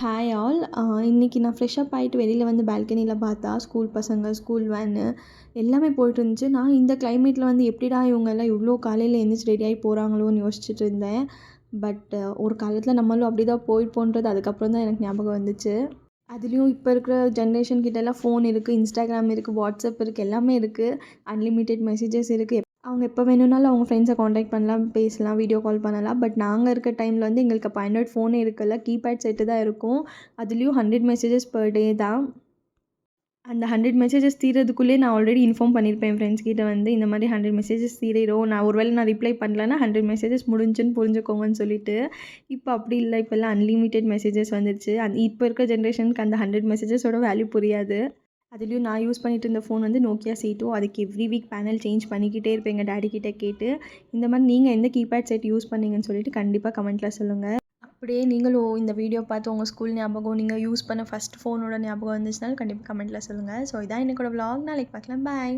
Hi all இன்றைக்கி நான் fresh up ஆகிட்டு வெளியில் வந்து பால்கனியில் பார்த்தா ஸ்கூல் பசங்க ஸ்கூல் வேனு எல்லாமே போயிட்டு இருந்துச்சு. நான் இந்த கிளைமேட்டில் வந்து எப்படிடா இவங்கெல்லாம் இவ்வளோ காலையில் எழுந்திரிச்சி ரெடியாகி போகிறாங்களோன்னு யோசிச்சுட்டு இருந்தேன். பட் ஒரு காலத்தில் நம்மளும் அப்படி தான் போயிருப்போன்றது அதுக்கப்புறம் தான் எனக்கு ஞாபகம் வந்துச்சு. அதுலேயும் இப்போ இருக்கிற ஜென்ரேஷன் கிட்டலாம் ஃபோன் இருக்குது இன்ஸ்டாகிராம் இருக்குது வாட்ஸ்அப் இருக்குது எல்லாமே இருக்குது அன்லிமிட்டெட் மெசேஜஸ் இருக்குது அவங்க எப்போ வேணும்னாலும் அவங்க ஃப்ரெண்ட்ஸை காண்டாக்ட் பண்ணலாம் பேசலாம் வீடியோ கால் பண்ணலாம். பட் நாங்கள் இருக்க டைமில் வந்து எங்களுக்கு இப்போ ஆண்ட்ராய்ட் ஃபோனே இருக்குல்ல கீபேட் செட்டு தான் இருக்கும். அதுலேயும் ஹண்ட்ரட் மெசேஜஸ் பர் டே தான். அந்த ஹண்ட்ரட் மெசேஜஸ் தீரதுக்குள்ளே நான் ஆல்ரெடி இன்ஃபார்ம் பண்ணியிருப்பேன் என் ஃப்ரெண்ட்ஸ் கிட்ட வந்து இந்த மாதிரி ஹண்ட்ரட் மெசேஜஸ் தீரிடும் நான் ஒருவேளை நான் ரிப்ளை பண்ணலன்னா ஹண்ட்ரட் மெசேஜஸ் முடிஞ்சுன்னு புரிஞ்சுக்கோங்கன்னு சொல்லிட்டு இப்போ அப்படி இல்லை. இப்போல்லாம் அன்லிமிட்டெட் மெசேஜஸ் வந்துருச்சு. அந் இப்போ இருக்க ஜென்ரேஷனுக்கு அந்த ஹண்ட்ரட் மெசேஜஸோட வேல்யூ புரியாது. அதுலேயும் நான் யூஸ் பண்ணிட்டு இருந்த ஃபோன் வந்து நோக்கியா சீட்டோ அதுக்கு எவ்ரி வீக் பேனல் சேஞ்ச் பண்ணிக்கிட்டே இருப்பேன். எங்கள் டேடி கிட்டே கேட்டு. இந்த மாதிரி நீங்கள் எந்த கீபேட் செட் யூஸ் பண்ணீங்கன்னு சொல்லிட்டு கண்டிப்பாக கமெண்ட்டில் சொல்லுங்கள் அப்படியே நீங்களும் இந்த வீடியோ பார்த்து உங்கள் ஸ்கூல் ஞாபகம் நீங்கள் யூஸ் பண்ண ஃபஸ்ட் ஃபோனோட ஞாபகம் வந்துச்சுனாலும் கண்டிப்பாக கமெண்ட்டில் சொல்லுங்கள் ஸோ இதான் என்னோட vlog. நாளைக்கு பார்க்கலாம். பாய்